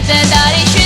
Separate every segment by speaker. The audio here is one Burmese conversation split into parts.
Speaker 1: legendary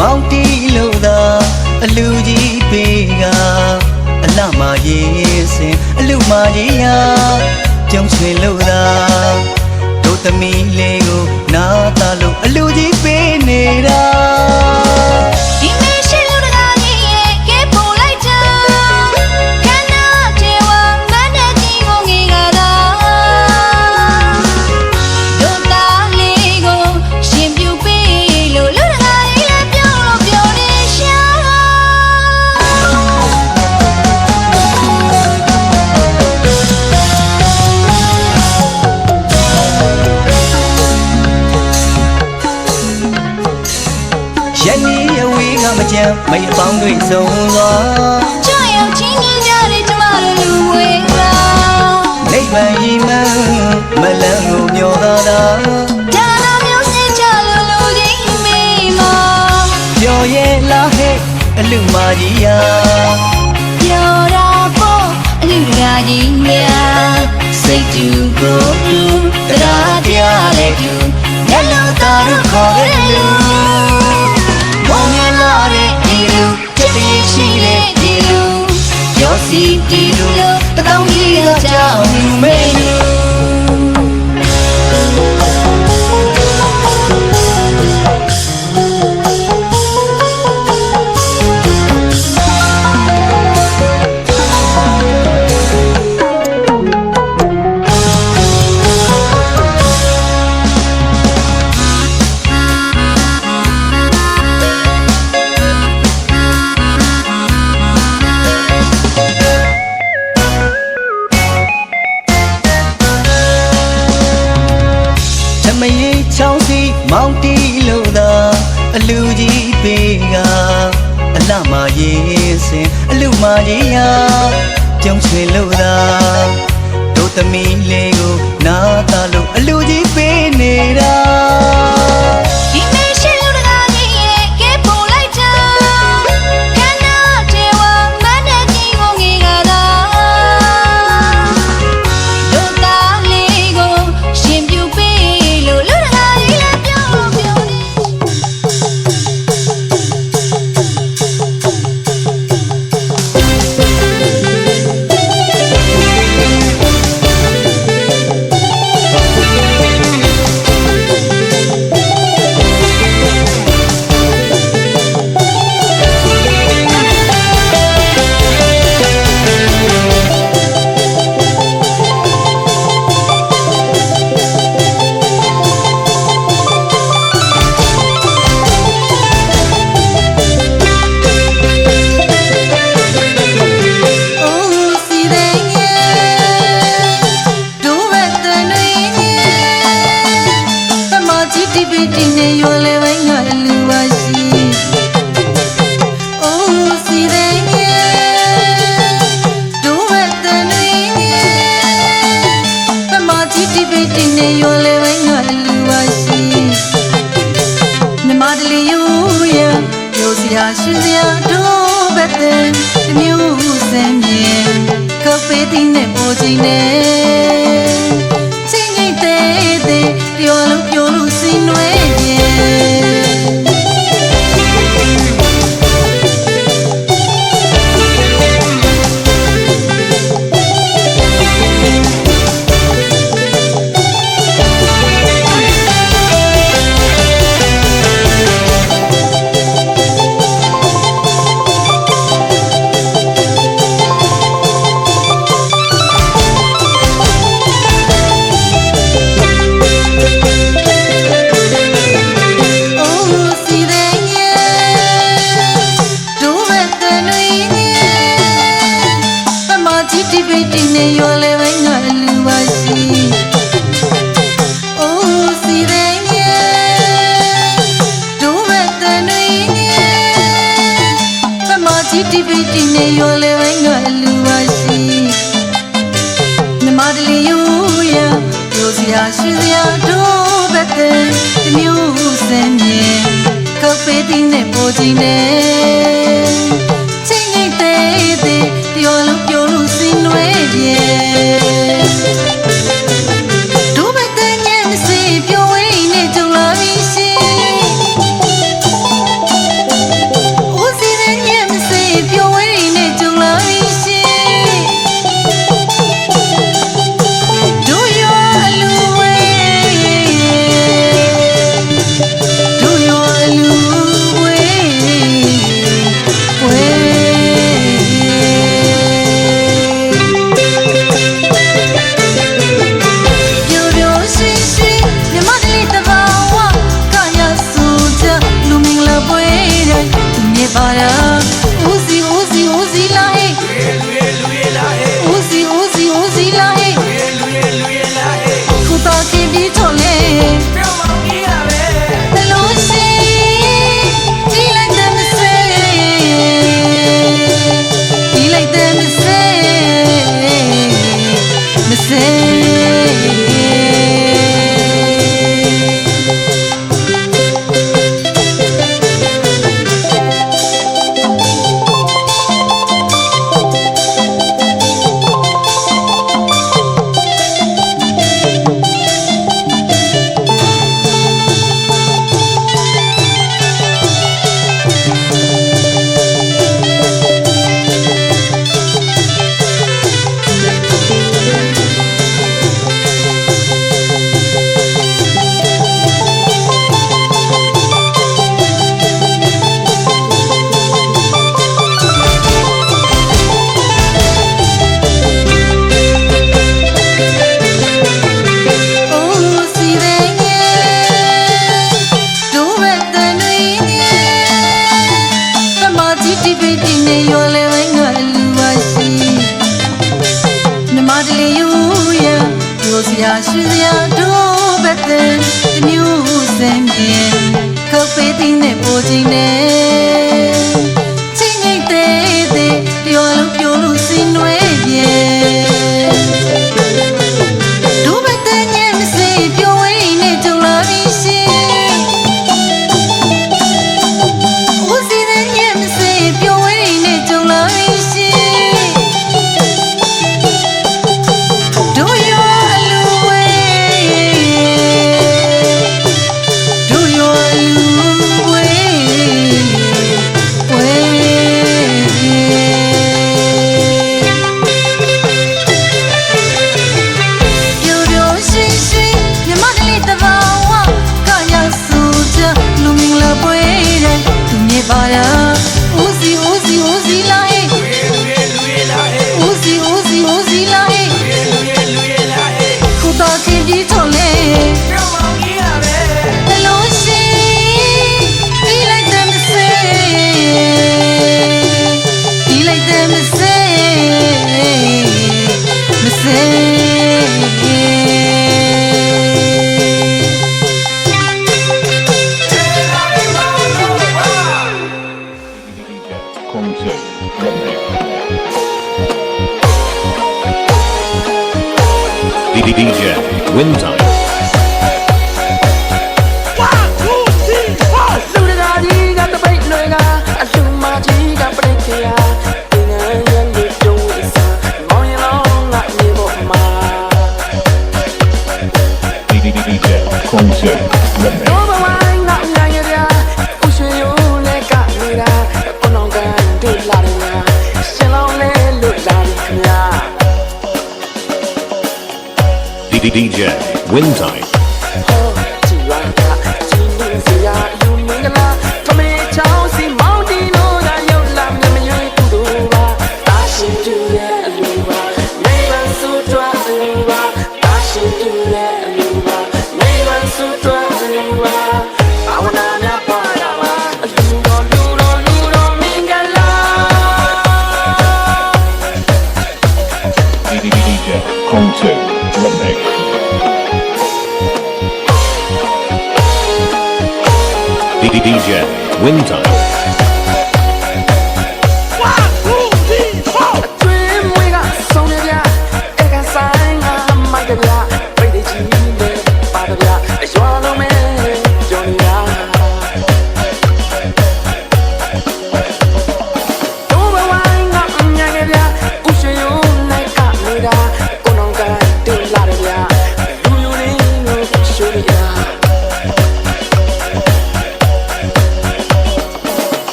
Speaker 1: မောင်တီလို့သာအလူကြီးပေ
Speaker 2: က
Speaker 1: အလ
Speaker 2: မ
Speaker 1: ရေးစင်
Speaker 2: အ
Speaker 1: လူမ
Speaker 2: ရေးရာပြုံးချွေလို့
Speaker 1: သာတို့သမီးလေးကိုနာတာ
Speaker 2: လို့
Speaker 1: အလူကြီးပေနေတာ
Speaker 2: ချမ်းမိတ်
Speaker 1: အပေါ
Speaker 2: င်းတွေစုံစွာကြောက်
Speaker 3: ရောက်ချင်း
Speaker 2: မြင်
Speaker 3: ကြတဲ့ကျမတို့လူဝေးက
Speaker 2: နိဗ္ဗာန်ဤမှန်မလန်းကိုမျောတာတာ
Speaker 3: ဒါနာမျိုးစစ်ချလို့လူကြီးမိမ
Speaker 2: ပြောရဲ့လားဟဲ့အလူမာကြီးယာ
Speaker 3: ပြောတာပေါ့အလူတကာကြီးယာစိတ်တူကိုလူတရား
Speaker 4: ပြလဲတူမျက်လုံး
Speaker 5: သားတို့ခေါ်တဲ့လူ စီရှိတဲ့ဒီလူရောစီဒီလူလို့တကောင်းကြီးတော့ကြောင်းမေလူ
Speaker 6: ကြီးဟာကြုံချွေလို့
Speaker 7: သာတို့သမီးလေးကိုနား
Speaker 6: သာလို့အလူကြီးပေးနေတာ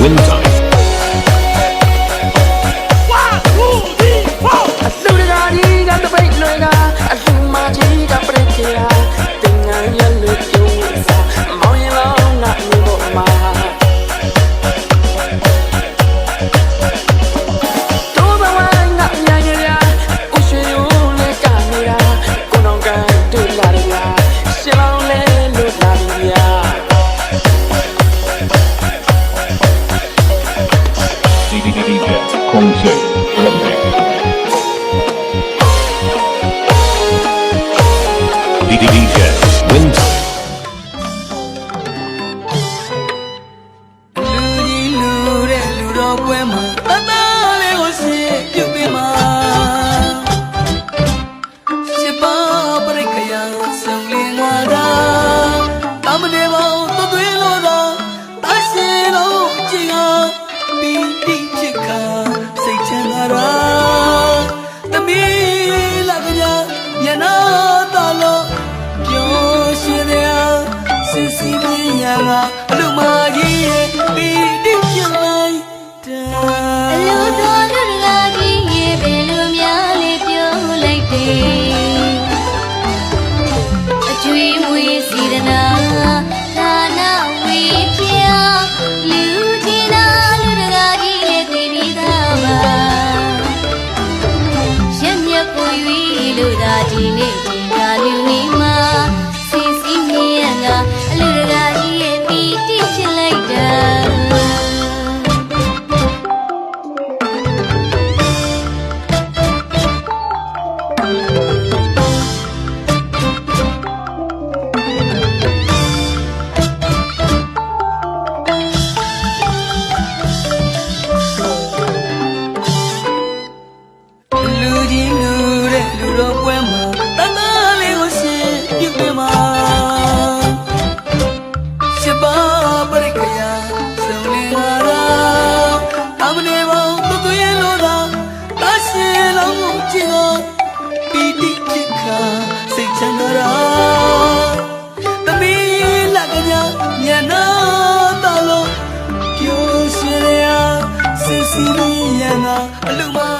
Speaker 8: Wind
Speaker 5: time. နာအလူ
Speaker 1: မ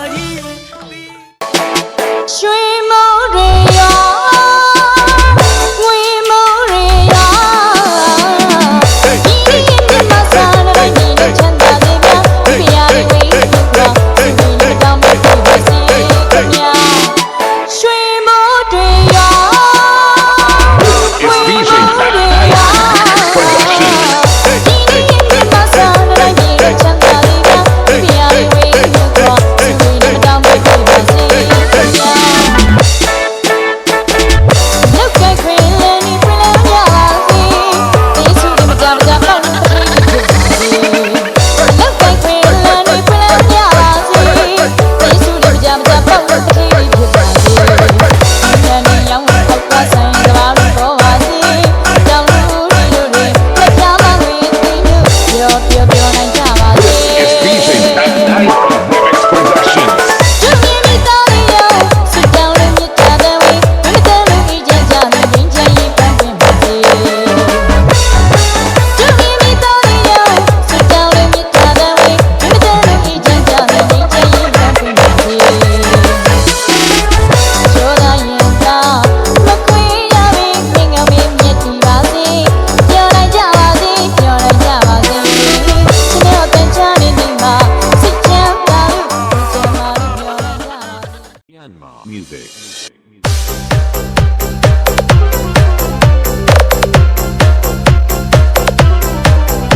Speaker 9: music.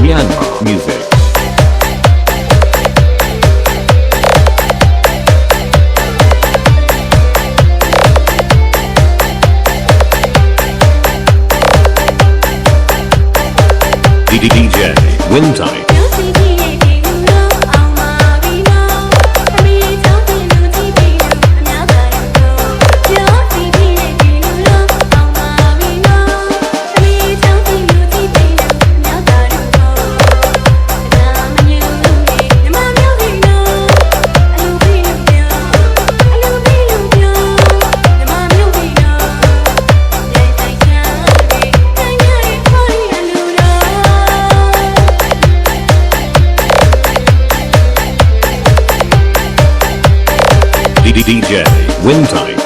Speaker 9: Myanmar music. DJ
Speaker 5: Winter.
Speaker 9: DJ Wintime.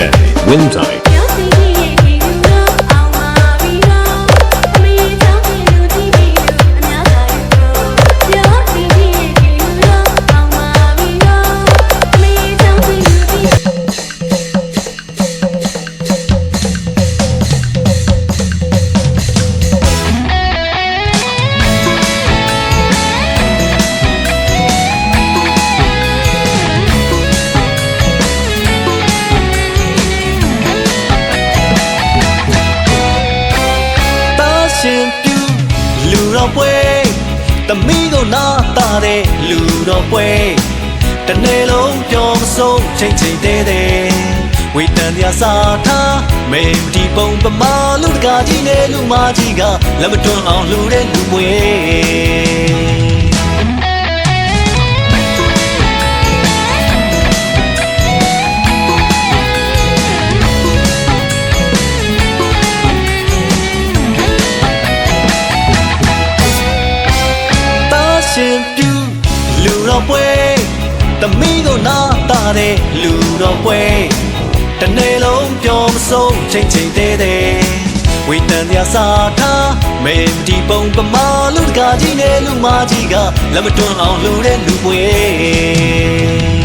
Speaker 5: Wind Windtype. သမီးကိုနာတာတဲ့လူတော်ပွဲတနေ့လုံးပြောမ
Speaker 4: ဆုံးချိန်ချိန်သေးသေးဝေတန်တရားစာထားမေမဒီပုံပမာလူတကာကြီးနဲ့လူမကြီးကလက်မတွန်းအောင်လူတဲ့လူပွဲ တော်ပွဲတမီးကိုနာတာတဲ့လူတော်ပွဲတနေ့လုံးပြောမဆုံးချိန်ချိန်သေးသေးဝေတန်တရားစာထားမေမဒီပုံပမာလူတကာကြီးနဲ့လူမကြီးကလက်မတွန်းအောင်လူတဲ့လူပွဲ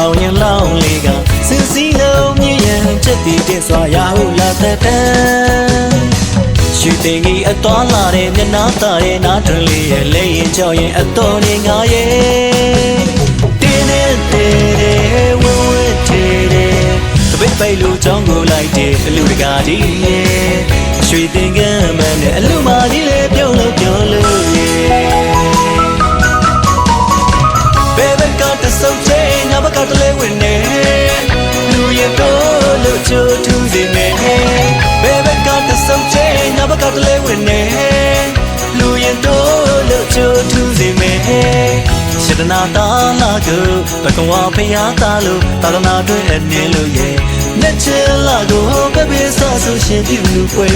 Speaker 4: မောင်ရင်လောင်းလေးကစင်စီလုံးမြည်ရင်ချက်တီတင်စွာရဟုလာတဲ့တန်ရွှေတင်ကြီးအတော်လာတဲ့မျက်နှာသားတဲ့နားတွင်လေးရဲ့လဲရင်ကြောက်ရင်အတော်နေငါရဲ့တင်းနေတဲ့တဲ့ဝဝတဲ့တဲ့တပိတ်ပိတ်လူချောင်းကိုလိုက်တဲ့အလူတကာကြီးရဲ့ရွှေတင်ကမ်းမနဲ့အလူမကြီးလေးပြုံးလို့ပြုံးလို့ရဲ့ က်ကတလဲဝင်နေလူရတော့လို့ချိုးထူးစီနေဘယ်ဘက်ကတဆုပ်ချင်းငါဘက်ကတလဲဝင်နေလူရတော့လို့ချိုးထူးစီနေရှဒနာတာလာကိုဘကဝဖျားတာလို့တာရနာတွင်အနေလို့ရဲ့နဲ့ချင်လာကိုဘယ်ပဲဆဆရှင်ပြလူပွဲ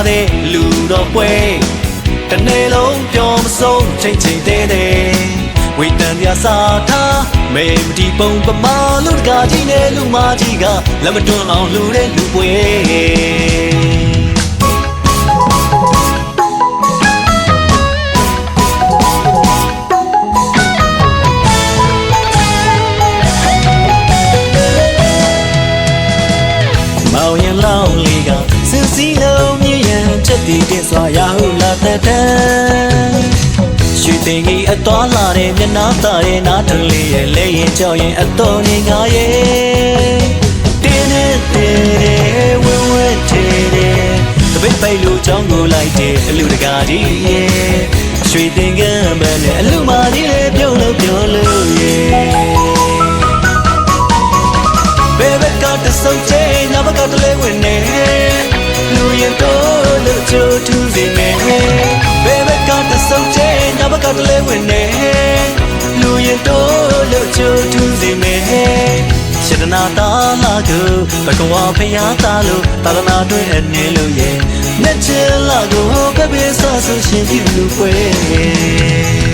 Speaker 4: တာတဲ့လူတော်ပွဲတနေ့လုံးပြောမဆုံးချိန်ချိန်သေးသေးဝေတန်တရားစာထားမေမဒီပုံပမာလူတကာကြီးနဲ့လူမကြီးကလက်မတွန်းအောင်လူတဲ့လူပွဲ ချက်တီတင်စွာရဟုလာတဲ့တန်ရွှေတင်ကြီးအတော်လာတဲ့မျက်နှာသားရဲ့နားထလေးရဲ့လဲရင်ကြောက်ရင်အတော်နေငါရဲ့တင်းနေတဲ့ဝဲဝဲတဲ့တပိတ်ပိတ်လူချောင်းကိုလိုက်တဲ့အလူတကာကြီးရဲ့ရွှေတင်ကမ်းမနဲ့အလူမကြီးလေးပြုံးလို့ပြုံး ချိုးထူးစီနေရှဒနာတာလာကိုဘကဝဖျားတာလို့တာရနာတွင်အနေလို့ရဲ့နဲ့ချင်လာကိုဘယ်ပဲဆဆရှင်ဒီလူပွဲ